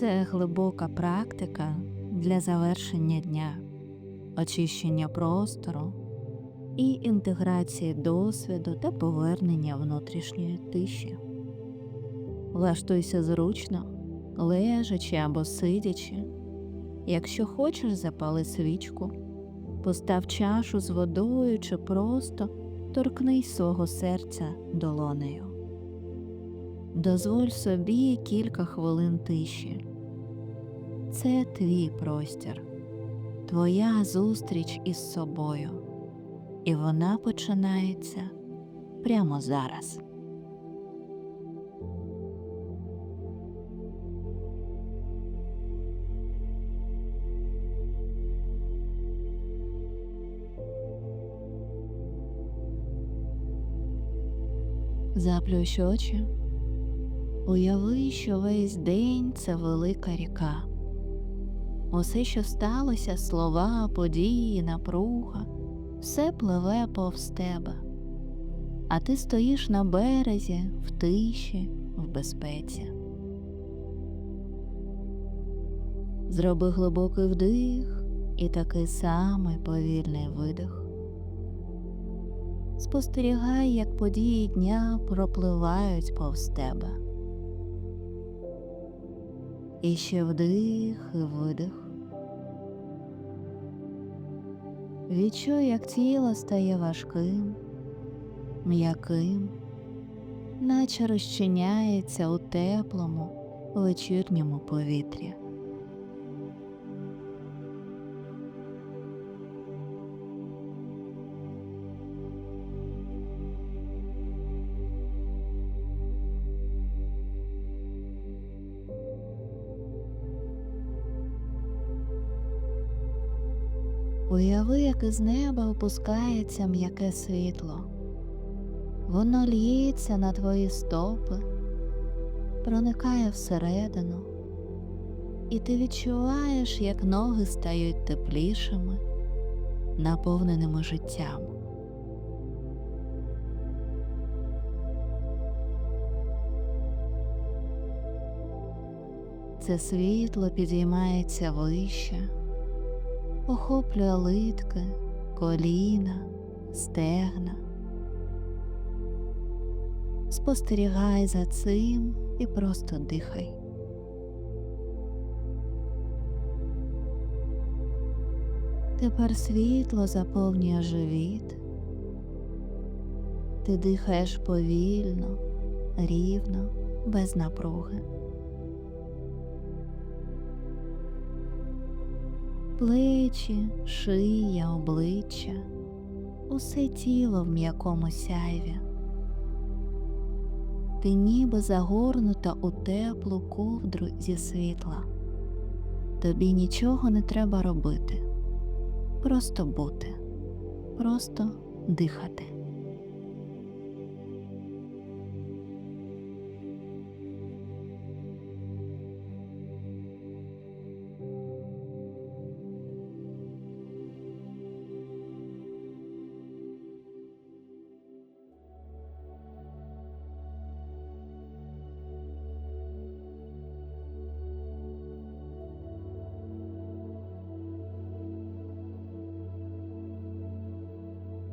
Це глибока практика для завершення дня, очищення простору і інтеграції досвіду та повернення внутрішньої тиші. Влаштуйся зручно, лежачи або сидячи. Якщо хочеш, запали свічку, постав чашу з водою чи просто торкнись свого серця долонею. Дозволь собі кілька хвилин тиші. Це твій простір, твоя зустріч із собою, і вона починається прямо зараз. Заплющ очі. Уяви, що весь день це велика ріка. Усе, що сталося, слова, події, напруга, все пливе повз тебе, а ти стоїш на березі, в тиші, в безпеці. Зроби глибокий вдих і такий самий повільний видих. Спостерігай, як події дня пропливають повз тебе. І ще вдих і видих. Відчуй, як тіло стає важким, м'яким, наче розчиняється у теплому вечірньому повітрі. Уяви, як із неба опускається м'яке світло. Воно л'ється на твої стопи, проникає всередину, і ти відчуваєш, як ноги стають теплішими, наповненими життям. Це світло підіймається вище охоплює литки, коліна, стегна. Спостерігай за цим і просто дихай. Тепер світло заповнює живіт. Ти дихаєш повільно, рівно, без напруги. Плечі, шия, обличчя, усе тіло в м'якому сяйві. Ти ніби загорнута у теплу ковдру зі світла. Тобі нічого не треба робити, просто бути, просто дихати.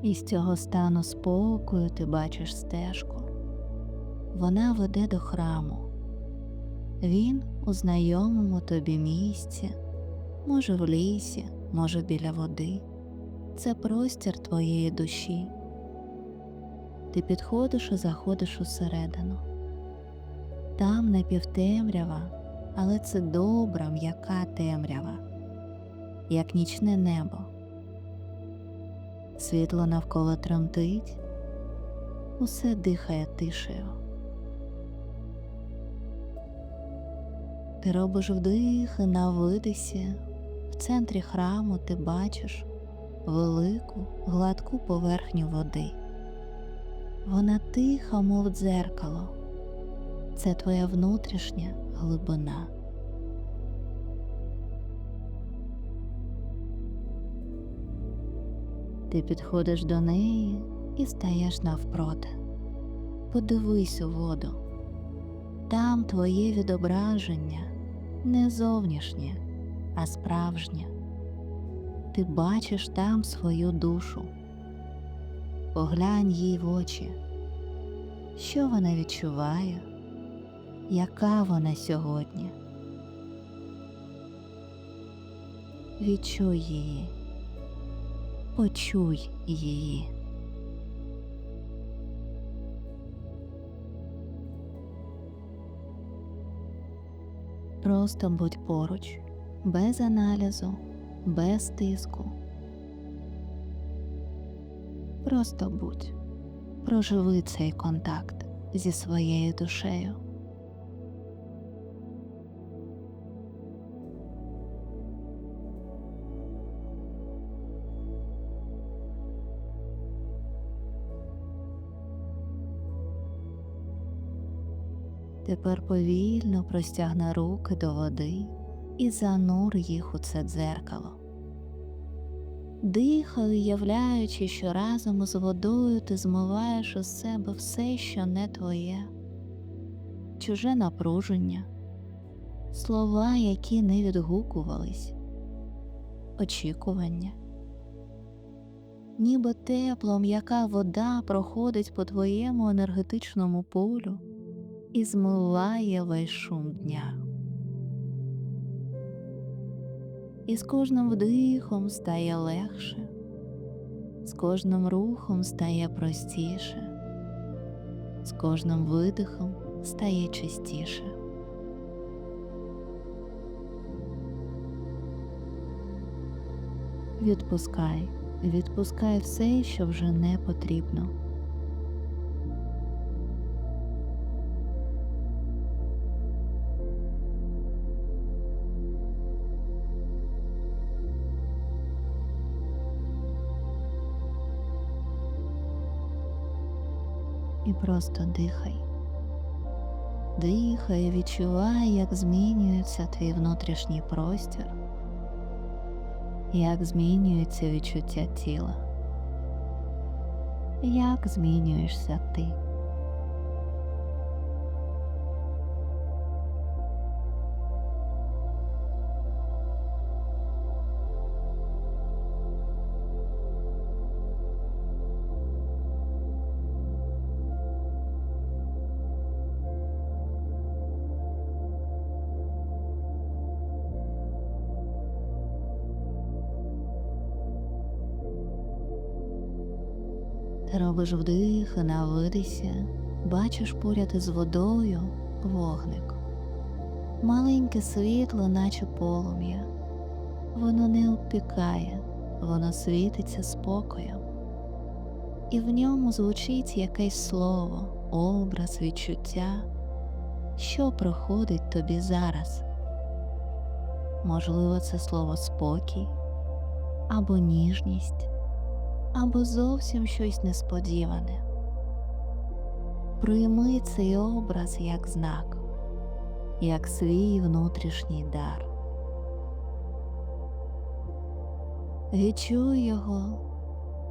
І з цього стану спокою ти бачиш стежку. Вона веде до храму. Він у знайомому тобі місці, може в лісі, може біля води. Це простір твоєї душі. Ти підходиш і заходиш усередину. Там напівтемрява, але це добра, м'яка темрява, як нічне небо. Світло навколо тремтить, усе дихає тишею. Ти робиш вдих на видисі, в центрі храму ти бачиш велику гладку поверхню води. Вона тиха, мов дзеркало. Це твоя внутрішня глибина. Ти підходиш до неї і стаєш навпроти. Подивись у воду. Там твоє відображення, не зовнішнє, а справжнє. Ти бачиш там свою душу. Поглянь їй в очі, що вона відчуває, яка вона сьогодні. Відчуй її, почуй її. Просто будь поруч, без аналізу, без тиску. Просто будь, проживи цей контакт зі своєю душею. Тепер повільно простягни руки до води і занур їх у це дзеркало. Дихай, уявляючи, що разом із водою ти змиваєш із себе все, що не твоє, чуже напруження, слова, які не відгукувались, очікування. Ніби тепло м'яка вода проходить по твоєму енергетичному полю і змиває весь шум дня. І з кожним вдихом стає легше, з кожним рухом стає простіше, з кожним видихом стає чистіше. Відпускай, відпускай все, що вже не потрібно. Просто дихай. Дихай, відчувай, як змінюється твій внутрішній простір, як змінюється відчуття тіла, як змінюєшся ти. Робиш вдих навидися, бачиш поряд із водою вогник. Маленьке світло, наче полум'я. Воно не обпікає, воно світиться спокоєм. І в ньому звучить якесь слово, образ, відчуття, що проходить тобі зараз. Можливо, це слово спокій або ніжність або зовсім щось несподіване. Прийми цей образ як знак, як свій внутрішній дар. Відчуй його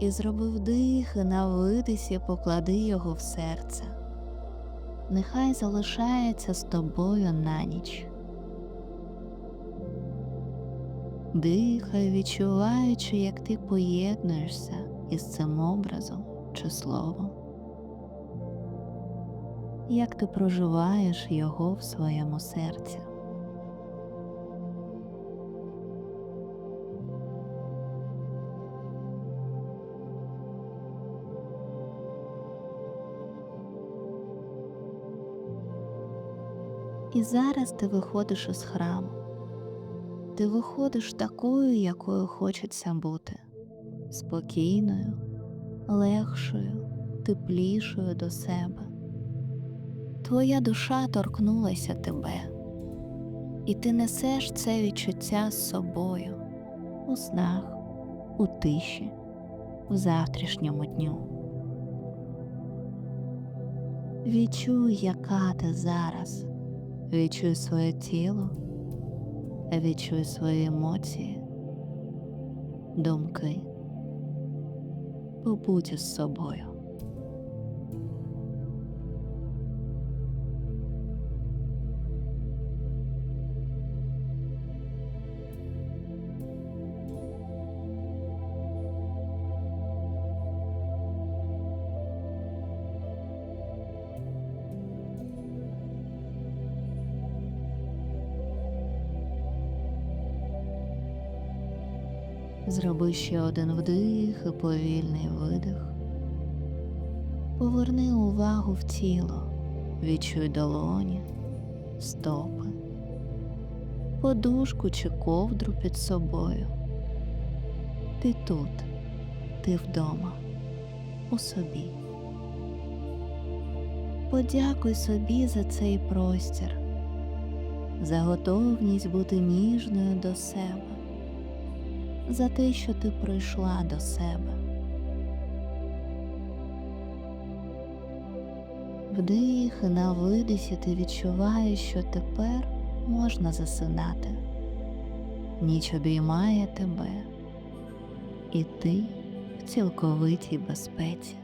і зроби вдих і на видисі поклади його в серце. Нехай залишається з тобою на ніч. Дихай, відчуваючи, як ти поєднуєшся із цим образом чи словом, як ти проживаєш його в своєму серці. І зараз ти виходиш із храму, ти виходиш такою, якою хочеться бути спокійною, легшою, теплішою до себе. Твоя душа торкнулася тебе, і ти несеш це відчуття з собою у снах, у тиші, в завтрашньому дню. Відчуй, яка ти зараз, відчуй своє тіло, відчуй свої емоції, думки побудь із собою. Зроби ще один вдих і повільний видих. Поверни увагу в тіло, відчуй долоні, стопи, подушку чи ковдру під собою. Ти тут, ти вдома, у собі. Подякуй собі за цей простір, за готовність бути ніжною до себе, за те, що ти прийшла до себе. Вдих і на видисі ти відчуваєш, що тепер можна засинати. Ніч обіймає тебе, і ти в цілковитій безпеці.